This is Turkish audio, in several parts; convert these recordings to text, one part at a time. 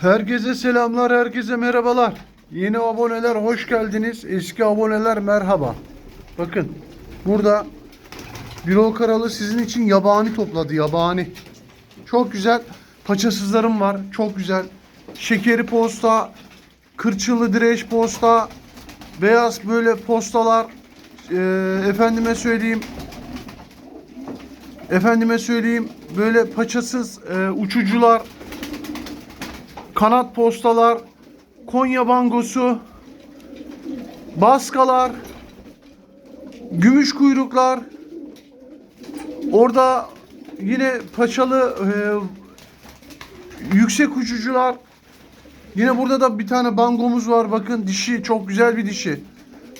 Herkese selamlar, herkese merhabalar. Yeni aboneler hoş geldiniz. Eski aboneler merhaba. Bakın burada Birol Karalı sizin için yabani topladı, yabani. Çok güzel paçasızlarım var, çok güzel. Şekeri posta, kırçılı direş posta, beyaz böyle postalar. Ee, efendime söyleyeyim, efendime söyleyeyim böyle paçasız e, uçucular, kanat postalar, Konya bangosu, baskalar, gümüş kuyruklar. Orada yine paçalı e, yüksek uçucular. Yine burada da bir tane bangomuz var. Bakın dişi çok güzel bir dişi.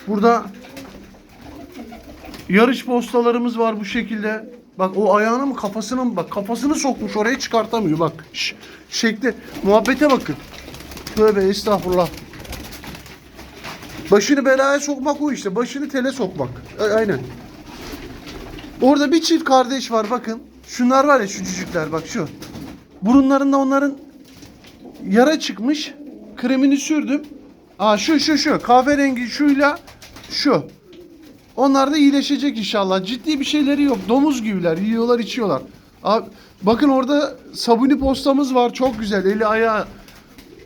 Burada yarış postalarımız var bu şekilde. Bak o ayağını mı kafasını mı bak kafasını sokmuş oraya çıkartamıyor bak. Şş, şekli muhabbete bakın. Tövbe estağfurullah. Başını belaya sokmak o işte. Başını tele sokmak. A- Aynen. Orada bir çift kardeş var bakın. Şunlar var ya şu cücükler bak şu. Burunlarında onların yara çıkmış. Kremini sürdüm. Aa şu şu şu kahverengi şuyla şu. Onlar da iyileşecek inşallah. Ciddi bir şeyleri yok. Domuz gibiler. Yiyorlar, içiyorlar. Abi, bakın orada sabuni postamız var. Çok güzel. Eli ayağı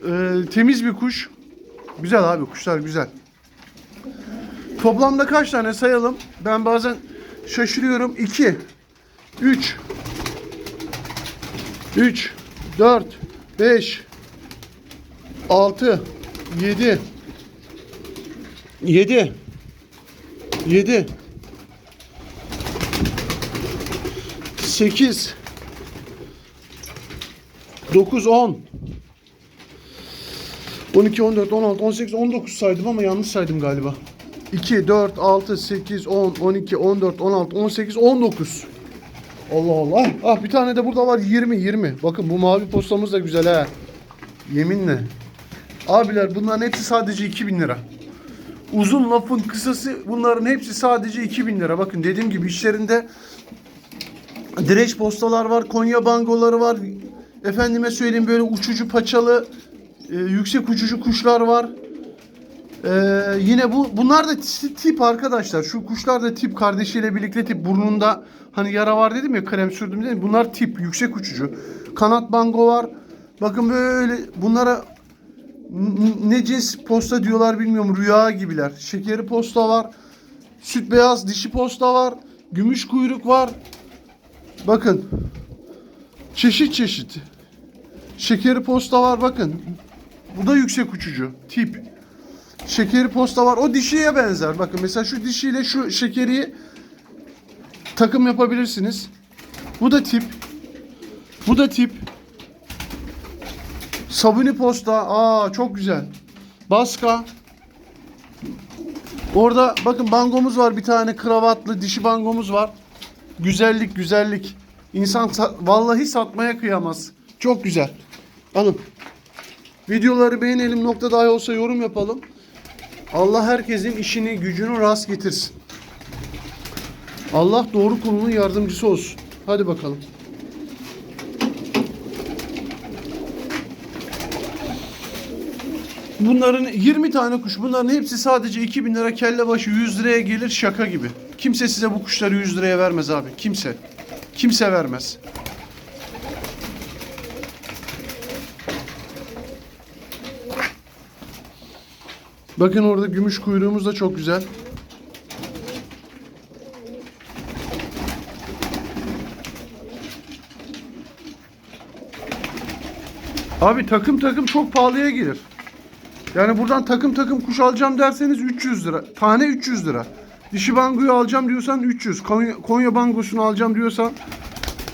e, temiz bir kuş. Güzel abi. Kuşlar güzel. Toplamda kaç tane sayalım? Ben bazen şaşırıyorum. 2 3 3 4 5 6 7 7 7 8 9 10 12 14 16 18 19 saydım ama yanlış saydım galiba. 2 4 6 8 10 12 14 16 18 19 Allah Allah. Ah, bir tane de burada var 20 20. Bakın bu mavi postamız da güzel ha. Yeminle. Abiler bunların hepsi sadece 2000 lira. Uzun lafın kısası bunların hepsi sadece 2000 lira. Bakın dediğim gibi işlerinde direç postalar var, Konya bangoları var. Efendime söyleyeyim böyle uçucu paçalı, e, yüksek uçucu kuşlar var. E, yine bu bunlar da ti- tip arkadaşlar. Şu kuşlar da tip kardeşiyle birlikte tip burnunda hani yara var dedim ya krem sürdüm dedim. Bunlar tip yüksek uçucu. Kanat bango var. Bakın böyle bunlara ne cins posta diyorlar bilmiyorum rüya gibiler. Şekeri posta var. Süt beyaz dişi posta var. Gümüş kuyruk var. Bakın. Çeşit çeşit. Şekeri posta var bakın. Bu da yüksek uçucu. Tip. Şekeri posta var. O dişiye benzer. Bakın mesela şu dişiyle şu şekeri takım yapabilirsiniz. Bu da tip. Bu da tip. Sabuni posta. Aa çok güzel. Baska. Orada bakın bangomuz var bir tane kravatlı dişi bangomuz var. Güzellik güzellik. İnsan sa- vallahi satmaya kıyamaz. Çok güzel. Alın. Videoları beğenelim nokta dahi olsa yorum yapalım. Allah herkesin işini gücünü rast getirsin. Allah doğru kulunun yardımcısı olsun. Hadi bakalım. Bunların 20 tane kuş. Bunların hepsi sadece 2000 lira kelle başı 100 liraya gelir şaka gibi. Kimse size bu kuşları 100 liraya vermez abi. Kimse. Kimse vermez. Bakın orada gümüş kuyruğumuz da çok güzel. Abi takım takım çok pahalıya gelir. Yani buradan takım takım kuş alacağım derseniz 300 lira. Tane 300 lira. Dişi bangoyu alacağım diyorsan 300. Konya, Konya bangosunu alacağım diyorsan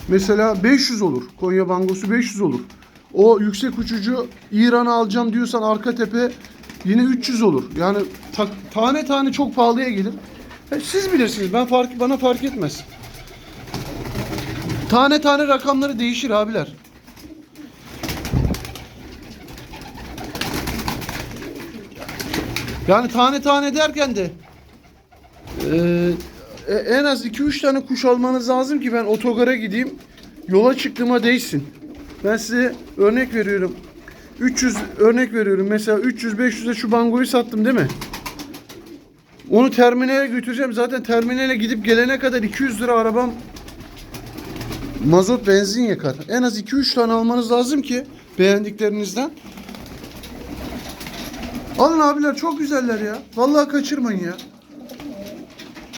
mesela 500 olur. Konya bangosu 500 olur. O yüksek uçucu İran'ı alacağım diyorsan arka tepe yine 300 olur. Yani ta- tane tane çok pahalıya gelir. E, siz bilirsiniz. Ben fark bana fark etmez. Tane tane rakamları değişir abiler. Yani tane tane derken de eee, e- en az 2-3 tane kuş almanız lazım ki ben otogara gideyim. Yola çıktığıma değsin. Ben size örnek veriyorum. 300 örnek veriyorum. Mesela 300 500'e şu bangoyu sattım değil mi? Onu terminale götüreceğim. Zaten terminale gidip gelene kadar 200 lira arabam mazot benzin yakar. En az 2-3 tane almanız lazım ki beğendiklerinizden. Alın abiler çok güzeller ya. Vallahi kaçırmayın ya.